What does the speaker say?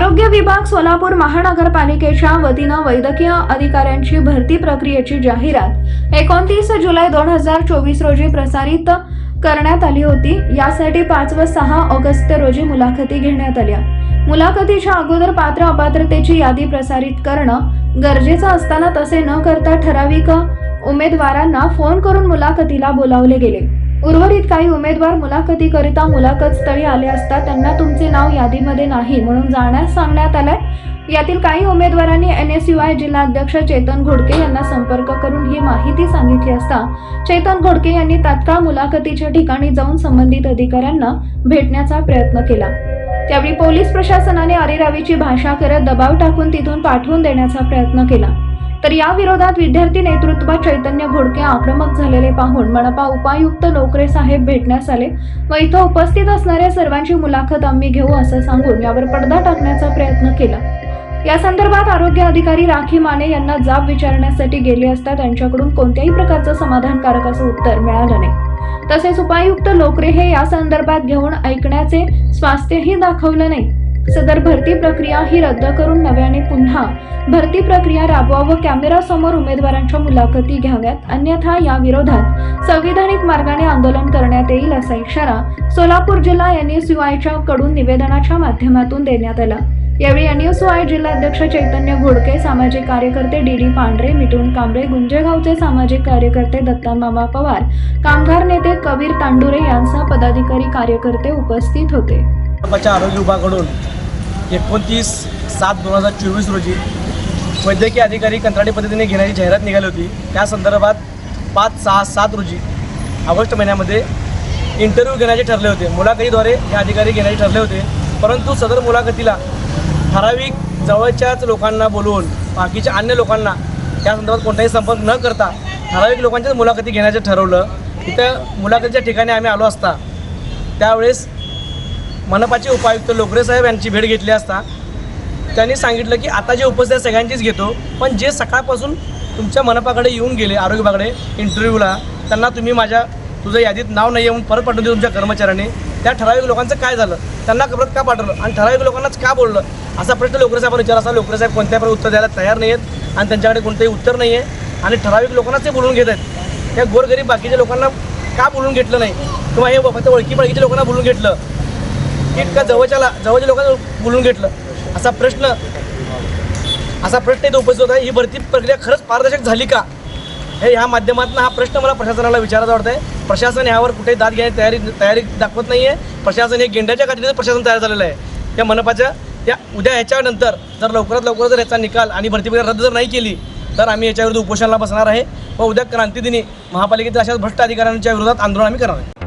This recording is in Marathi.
आरोग्य विभाग सोलापूर महानगरपालिकेच्या वतीनं वैद्यकीय अधिकाऱ्यांची भरती प्रक्रियेची जाहिरात एकोणतीस जुलै दोन हजार चोवीस रोजी प्रसारित करण्यात आली होती. यासाठी पाच व सहा ऑगस्ट रोजी मुलाखती घेण्यात आल्या. मुलाखतीच्या अगोदर पात्र अपात्रतेची यादी प्रसारित करणं गरजेचं असताना तसे न करता ठराविक उमेदवारांना फोन करून मुलाखतीला बोलावले गेले. उर्वरित काही उमेदवार मुलाखतीकरिता मुलाखत स्थळी आले असता त्यांना तुमचे नाव यादीमध्ये नाही म्हणून जाण्यास सांगण्यात आलंय. यातील काही उमेदवारांनी एन एस यू आय जिल्हाध्यक्ष चेतन घोडके यांना संपर्क करून ही माहिती सांगितली असता चेतन घोडके यांनी तात्काळ मुलाखतीच्या ठिकाणी जाऊन संबंधित अधिकाऱ्यांना भेटण्याचा प्रयत्न केला. त्यावेळी पोलीस प्रशासनाने अरेरावीची भाषा करत दबाव टाकून तिथून पाठवून देण्याचा प्रयत्न केला. तर या विरोधात विद्यार्थी नेतृत्व चैतन्य घोडके आक्रमक झालेले पाहून मनपा उपायुक्त नोकरे साहेब भेटण्यास आले व इथं उपस्थित असणाऱ्या सर्वांची मुलाखत आम्ही घेऊ असं सांगून यावर पडदा टाकण्याचा प्रयत्न केला. या संदर्भात आरोग्य अधिकारी राखी माने यांना जाब विचारण्यासाठी गेले असता त्यांच्याकडून कोणत्याही प्रकारचं समाधानकारक असं उत्तर मिळालं नाही. तसेच उपायुक्त लोकरे हे या संदर्भात घेऊन ऐकण्याचे स्वास्थ्यही दाखवलं नाही. सदर भरती प्रक्रिया ही रद्द करून नव्याने पुन्हा भरती प्रक्रिया राबवा व कॅमेरासमोर उमेदवारांच्या मुलाखती घ्याव्यात. अन्यथा या विरोधात संविधानिक मार्गाने आंदोलन करण्यात येईल असा इशारा सोलापूर जिल्हा एन एस आयच्या कडून निवेदनाच्या माध्यमातून देण्यात आला. यावेळी एन एस आय जिल्हाध्यक्ष चैतन्य घोडके सामाजिक कार्यकर्ते डी डी पांढरे मिटून कांबळे गुंजेगावचे सामाजिक कार्यकर्ते दत्ता मामा पवार कामगार नेते कबीर तांडुरे पदाधिकारी कार्यकर्ते उपस्थित होते. आरोग्य विभागाकडून एकोणतीस सात दोन हजार चोवीस रोजी वैद्यकीय अधिकारी कंत्राटी पद्धतीने घेण्याची जाहिरात निघाली होती. त्या संदर्भात पाच सहा सात रोजी ऑगस्ट महिन्यामध्ये इंटरव्ह्यू घेण्याचे ठरले होते. मुलाखतीद्वारे हे अधिकारी घेण्याचे ठरले होते. परंतु सदर मुलाखतीला ठराविक जवळच्याच लोकांना बोलवून बाकीच्या अन्य लोकांना त्या संदर्भात कोणताही संपर्क न करता ठराविक लोकांच्याच मुलाखती घेण्याचं ठरवलं. तिथं मुलाखतीच्या ठिकाणी आम्ही आलो असता त्यावेळेस मनपाचे उपायुक्त लोकरे साहेब यांची भेट घेतली असता त्यांनी सांगितलं की आता जे उपस्थित आहे सगळ्यांचीच घेतो पण जे सकाळपासून तुमच्या मनपाकडे येऊन गेले आरोग्य विभागाकडे इंटरव्ह्यूला त्यांना तुम्ही माझ्या तुझं यादीत नाव नाही येऊन परत पाठवून दे तुमच्या कर्मचाऱ्यांनी. त्या ठराविक लोकांचं काय झालं? त्यांना परत का पाठवलं? आणि ठराविक लोकांनाच का बोललं? असा प्रश्न लोकरे विचार असा लोकरे साहेब कोणत्या पण उत्तर द्यायला तयार नाही आहेत आणि त्यांच्याकडे कोणतंही उत्तर नाही आहे आणि ठराविक लोकांनाच ते बोलून घेत आहेत. त्या गोरगरीब बाकीच्या लोकांना का बोलून घेतलं नाही? किंवा हे फक्त ओळखी पळखीच्या लोकांना बोलून घेतलं. की का जवळच्या जवळच्या लोकांना बोलून घेतलं? असा प्रश्न असा प्रश्न इथं उपस्थित होता. ही भरती प्रक्रिया खरंच पारदर्शक झाली का? हे ह्या माध्यमातून हा प्रश्न मला प्रशासनाला विचारायचा वाटत आहे प्रशासन यावर कुठेही दाद घ्यायची तयारी तयारी दाखवत नाही आहे प्रशासन हे गेंड्याच्या काठीचं प्रशासन तयार झालेलं आहे. त्या मनपाच्या त्या उद्या ह्याच्यानंतर जर लवकरात लवकर जर याचा निकाल आणि भरती प्रक्रिया रद्द जर नाही केली तर आम्ही याच्याविरुद्ध उपोषणाला बसणार आहे व उद्या क्रांतीदिनी महापालिकेतील अशाच भ्रष्ट अधिकाऱ्यांच्या विरोधात आंदोलन आम्ही करणार आहे.